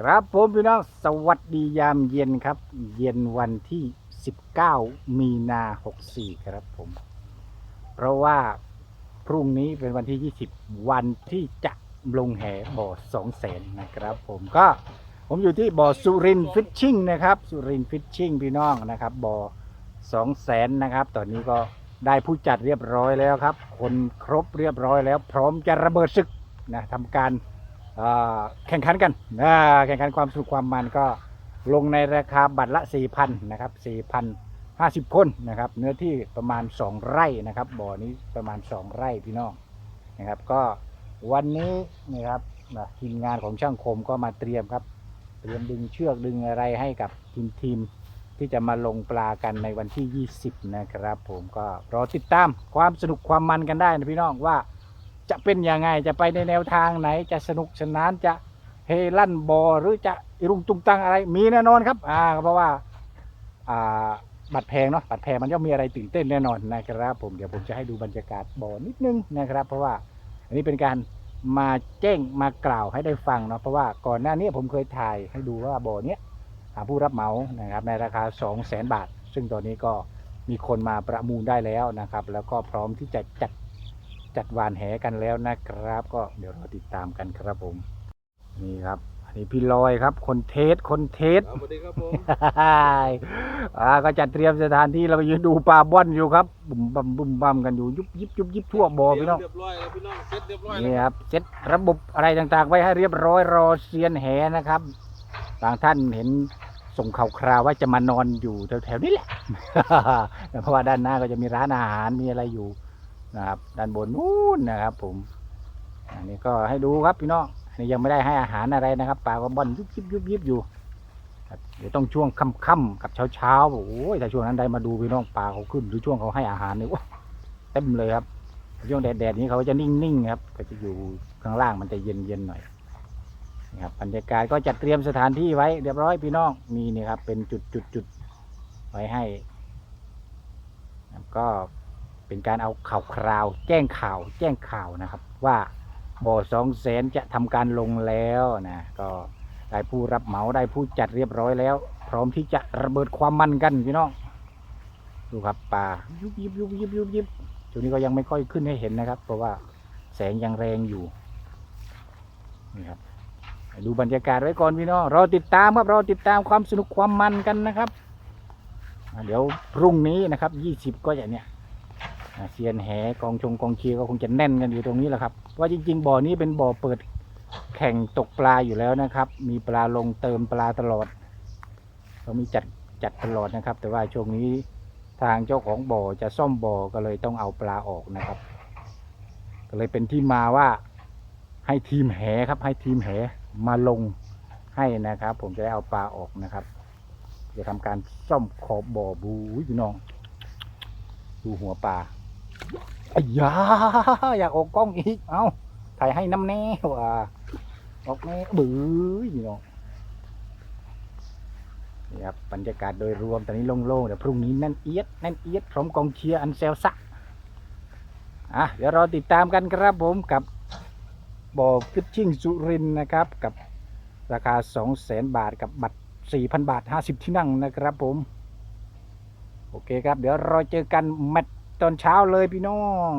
ครับผมพี่น้องสวัสดียามเย็นครับ เย็นวันที่ 19 มีนา 64 ครับผม เพราะว่าพรุ่งนี้เป็นวันที่ 20 วันที่จะลงแห่บ่อ2แสนนะครับผมก็ผมอยู่ที่บ่อสุรินฟิชชิ่งนะครับสุรินฟิชชิ่งพี่น้องนะครับบ่อ2แสนนะครับ ตอนนี้ก็ได้ผู้จัดเรียบร้อยแล้วครับ คนครบเรียบร้อยแล้ว พร้อมจะระเบิดศึกนะทำการ แข่งขันกันแข่งขันความสนุกความมันก็ลงในราคาบัตรละ 4,000นะครับ4,050 คนนะครับ เนื้อที่ประมาณ 2 ไร่นะครับ บ่อนี้ประมาณ 2 ไร่พี่น้องนะครับ ก็วันนี้นะครับทีมงานของช่างคมก็มาเตรียมครับ เตรียมดึงเชือกดึงอะไรให้กับทีมทีมที่จะมาลงปลากันในวันที่ 20 นะครับ ผมก็รอติดตามความสนุกความมันกันได้นะพี่น้องว่า จะเป็นยังไงจะไปในแนวทางไหน จะสนุกสนานจะเฮลั่นบอหรือจะรุงตุงตังอะไร มีแน่นอนครับ อ่าเพราะว่า อ่าบัตรแพงเนาะบัตรแพงมันย่อมมีอะไรตื่นเต้นแน่นอนนะครับ ผมเดี๋ยวผมจะให้ดูบรรยากาศบอนิดนึงนะครับ เพราะว่าอันนี้เป็นการมาแจ้งมากล่าวให้ได้ฟังเนาะเพราะว่าก่อนหน้านี้ผมเคยถ่ายให้ดูว่าบอเนี้ยหาผู้รับเหมานะครับในราคา 2 0 0 0 0 0 บาท ซึ่งตอนนี้ก็มีคนมาประมูลได้แล้วนะครับ แล้วก็พร้อมที่จะจัด จัดหวานแหกันแล้วนะครับ ก็เดี๋ยวเราติดตามกันครับผม นี่ครับ อันนี้พี่ลอยครับ คนเทสคนเทส สวัสดีครับผมอ่าก็จัดเตรียมสถานที่เราไปยืนดูปลาบ้อนอยู่ครับ บุ่มบัมบุ่มบัมกันอยู่ยุบยิบยุบยิบทั่วบ่อพี่น้อง เรียบร้อยแล้วพี่น้องเสร็จเรียบร้อยแล้วนี่ครับเซ็ตระบบอะไรต่างๆ ไว้ให้เรียบร้อยรอเซียนแหนะครับบางท่านเห็นส่งข่าวคราวว่าจะมานอนอยู่แถวๆนี้แหละ เพราะว่าด้านหน้าก็จะมีร้านอาหารมีอะไรอยู่ นะครับ ด้านบนนู้นนะครับ ผม อันนี้ก็ให้ดูครับพี่น้องอันนี้ยังไม่ได้ให้อาหารอะไรนะครับปลาก็บ่อนยุบยิบยุบยิบอยู่เดี๋ยวต้องช่วงค่ำๆกับเช้าๆโอ้ยถ้าช่วงนั้นได้มาดูพี่น้องปลาเขาขึ้นหรือช่วงเขาให้อาหารเนี่ยโอ้เต็มเลยครับช่วงแดดๆนี้เขาจะนิ่งๆครับ ก็จะอยู่ข้างล่างมันจะเย็นๆหน่อยนี่ครับบรรยากาศก็จัดเตรียมสถานที่ไว้เรียบร้อยพี่น้องมีนี่ครับเป็นจุดๆไว้ให้ก็ เป็นการเอาข่าวคราวแจ้งข่าวแจ้งข่าวนะครับ ว่าบ่อสองแสนจะทำการลงแล้วนะก็ได้ผู้รับเหมาได้ผู้จัดเรียบร้อยแล้ว พร้อมที่จะระเบิดความมันกันพี่น้องดูครับป่ายุบยิบยุบยิบยุบยิบช่วงนี้ก็ยังไม่ค่อยขึ้นให้เห็นนะครับ เพราะว่าแสงยังแรงอยู่นี่ครับดูบรรยากาศไว้ก่อนพี่น้องรอติดตามครับรอติดตามความสนุกความมันกันนะครับ เดี๋ยวพรุ่งนี้นะครับยี่สิบก็จะเนี่ย เซียนแหกองชงกองเชียร์ก็คงจะแน่นกันอยู่ตรงนี้แหละครับ ว่าจริง ๆ บ่อนี้เป็นบ่อเปิดแข่งตกปลาอยู่แล้วนะครับ มีปลาลงเติมปลาตลอดเขามีจัดจัดตลอดนะครับ แต่ว่าช่วงนี้ทางเจ้าของบ่อจะซ่อมบ่อก็เลยต้องเอาปลาออกนะครับ ก็เลยเป็นที่มาว่าให้ทีมแหครับ ให้ทีมแหมาลงให้นะครับ ผมจะได้เอาปลาออกนะครับ จะทำการซ่อมขอบบ่อบูยพี่น้อง ดูหัวปลา อ้ยาอยากออกกล้องอีก เอาถ่ายให้น้ำแน่ว่ะออกแน่บื้อพี่น้องนี่ครับบรรยากาศโดยรวมตอนนี้โล่งๆเดี๋ยวพรุ่งนี้แนั่นเอียดแน่นเอียดพร้อมกองเชียร์อันเซลซะอะเดี๋ยวรอติดตามกันครับผมกับบ่อฟิชชิ่งสุรินนะครับ กับราคา 2 0 0แสนบาทกับบัตร 4,000 บาท 50 ที่นั่งนะครับผม โอเคครับ เดี๋ยวเราเจอกันแมตช์ ตอนเช้าเลยพี่น้อง